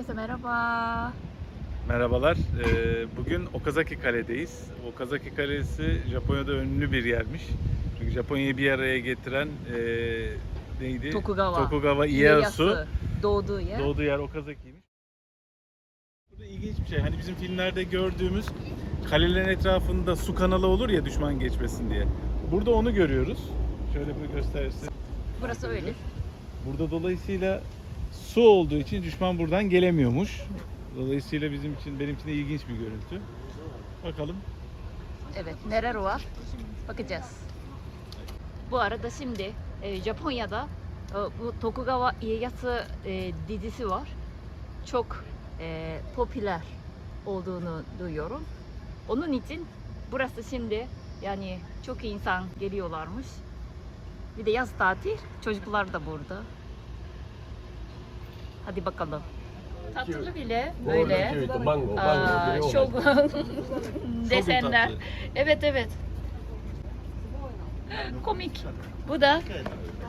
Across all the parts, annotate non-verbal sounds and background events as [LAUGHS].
Herkese merhaba. Merhabalar. Ee, Bugün Okazaki Kale'deyiz. Okazaki Kalesi Japonya'da ünlü bir yermiş. Çünkü Japonya'yı bir araya getiren ee, neydi? Tokugawa. Tokugawa Ieyasu. Ieyasu Doğduğu yer. Doğduğu yer Okazaki'ymiş. Burada ilginç bir şey. Hani bizim filmlerde gördüğümüz kalelerin etrafında su kanalı olur ya düşman geçmesin diye. Burada onu görüyoruz. Şöyle bir gösterisi. Burası öyle. Burada dolayısıyla su olduğu için düşman buradan gelemiyormuş. Dolayısıyla bizim için benim için de ilginç bir görüntü. Bakalım. Evet, neler var? Bakacağız. Bu arada şimdi e, Japonya'da e, bu Tokugawa Ieyasu e, dizisi var. Çok popüler olduğunu duyuyorum. Onun için burası şimdi yani çok insan geliyorlarmış. Bir de yaz tatil, çocuklar da burada. Hadi bakalım. Tatlı bile böyle. mango, Aa, mango. Shogun [LAUGHS] desenler. tatlı. Evet evet. Komik. Bu da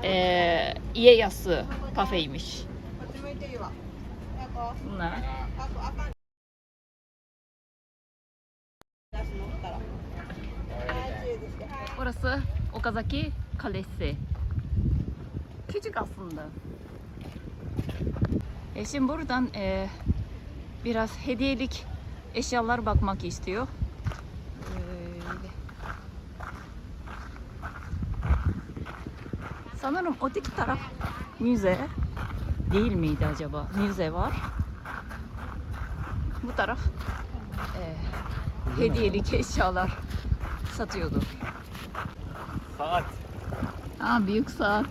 eee Ieyasu kafeymiş. Bunlar. Burası Okazaki Kalesi. Küçük aslında. E şimdi buradan e, biraz hediyelik eşyalar bakmak istiyor. Böyle. Sanırım öteki taraf müze değil miydi acaba? Müze var. Bu taraf e, hediyelik eşyalar satıyordu. Saat. Aa büyük saat.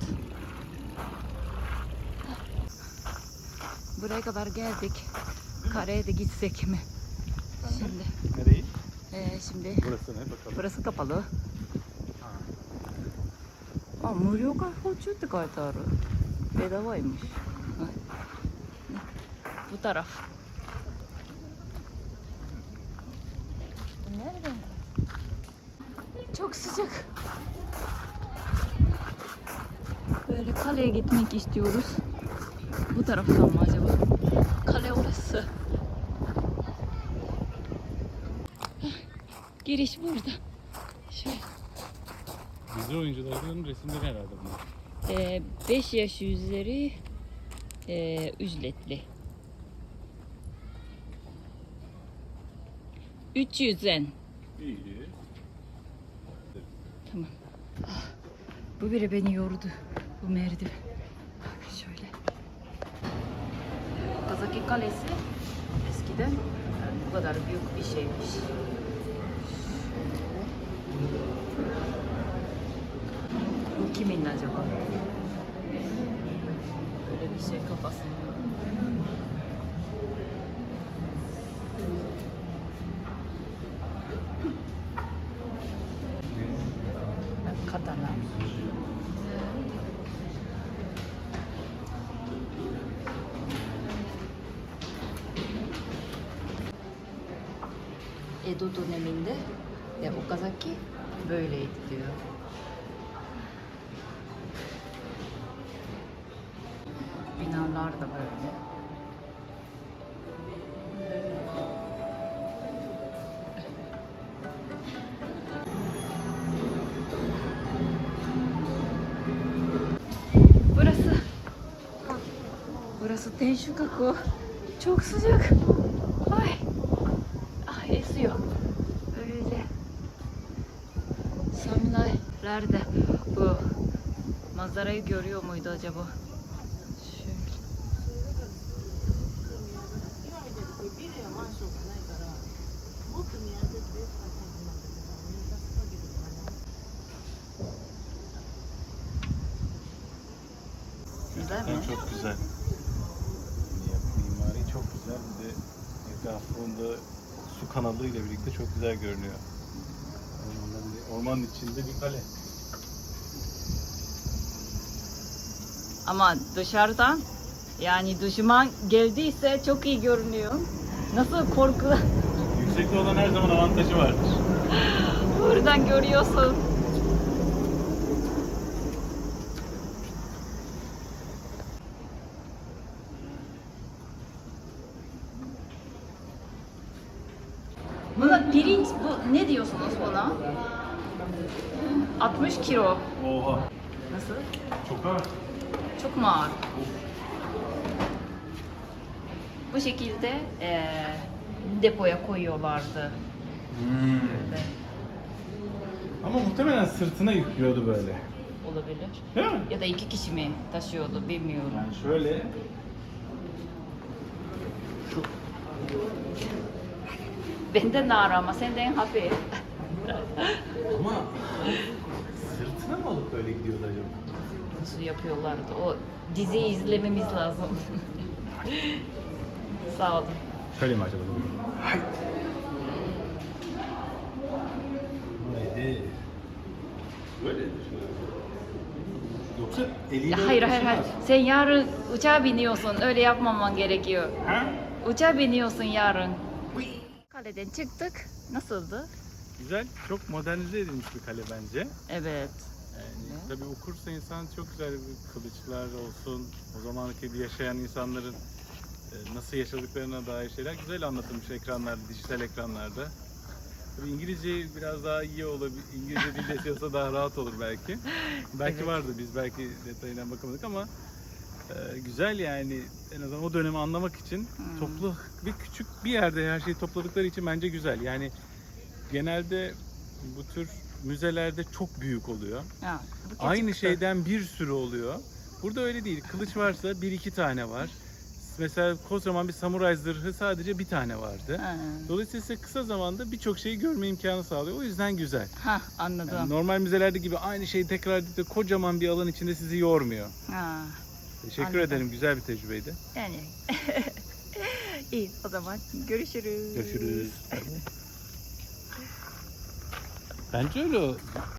Buraya kadar geldik. Kareye de gitsek mi? Şimdi, Nereyi? e, şimdi Burası ne bakalım. burası kapalı. Aa, 無料開放中って書いてある。Bedavaymış. Ha. Bu taraf. Nereden? Çok sıcak. Böyle kaleye gitmek istiyoruz. Bu taraftan mı acaba? Kale orası. Giriş burada. Şöyle. Dizi oyuncularının resimleri herhalde bunlar. 5 yaş üzeri e, ücretli. 300 yen. İyi. Tamam. Ah, bu bile beni yordu. Bu merdiven. Bak şöyle. Kazaki Kalesi eskiden bu kadar büyük bir şeymiş. Bu kimin acaba? Böyle bir şey kafasında. Katana. Edo döneminde ve Okazaki böyleydi diyor. Binalar da böyle. Burası. Burası Tenshukaku. Çok sıcak. Ay. Esiyor. Öyle. Samuraylar da bu manzarayı görüyor muydu acaba? Güzel mi? Çok güzel. Mimari çok güzel. Bir de etrafında su kanalı ile birlikte çok güzel görünüyor. Ormanın, içinde bir kale. Ama dışarıdan yani düşman geldiyse çok iyi görünüyor. Nasıl korku Yüksekte olan her zaman avantajı vardır. buradan görüyorsun. Pirinç, bu ne diyorsunuz buna? 60 kilo. Oha. Nasıl? Çok ağır. Çok mu ağır? Bu şekilde eee, depoya koyuyorlardı. Evet, Ama muhtemelen sırtına yüklüyordu böyle. olabilir. Değil mi? Ya da iki kişi mi taşıyordu bilmiyorum. Yani şöyle şu Benden ağır ama senden hafif. ama sırtına mı alıp böyle gidiyordu acaba? Nasıl yapıyorlardı? O diziyi izlememiz lazım. [LAUGHS] Sağ olun. Şöyle mi acaba? Böyledir. Yoksa eliyle Hayır hayır hayır. taşımaz. Sen yarın uçağa biniyorsun. Öyle yapmaman gerekiyor. Ha? Uçağa biniyorsun yarın. Kaleden çıktık. Nasıldı? Güzel, çok modernize edilmiş bir kale bence. Evet. Yani, tabii okursa insan çok güzel bir kılıçlar olsun, o zamanki yaşayan insanların e, nasıl yaşadıklarına dair şeyler güzel anlatılmış ekranlarda, dijital ekranlarda. Tabii İngilizce biraz daha iyi olabilir, İngilizce dilde yazılsa daha rahat olur belki. [LAUGHS] Belki Evet. vardı, biz belki detayına bakamadık ama e, güzel yani en azından o dönemi anlamak için Hmm. toplu ve küçük bir yerde her şeyi topladıkları için bence güzel. Yani genelde bu tür müzelerde çok büyük oluyor. Bu Aynı şeyden bir sürü oluyor. Burada öyle değil. Kılıç varsa bir iki tane var. Mesela kocaman bir samuray zırhı sadece bir tane vardı. Ha, Dolayısıyla kısa zamanda birçok şeyi görme imkanı sağlıyor. O yüzden güzel. ha, anladım. Yani normal müzelerde gibi aynı şeyi tekrar edip de kocaman bir alan içinde sizi yormuyor. Ha, Teşekkür Anladım. ederim. Güzel bir tecrübeydi. yani. [LAUGHS] İyi o zaman görüşürüz. Görüşürüz. Bence öyle o.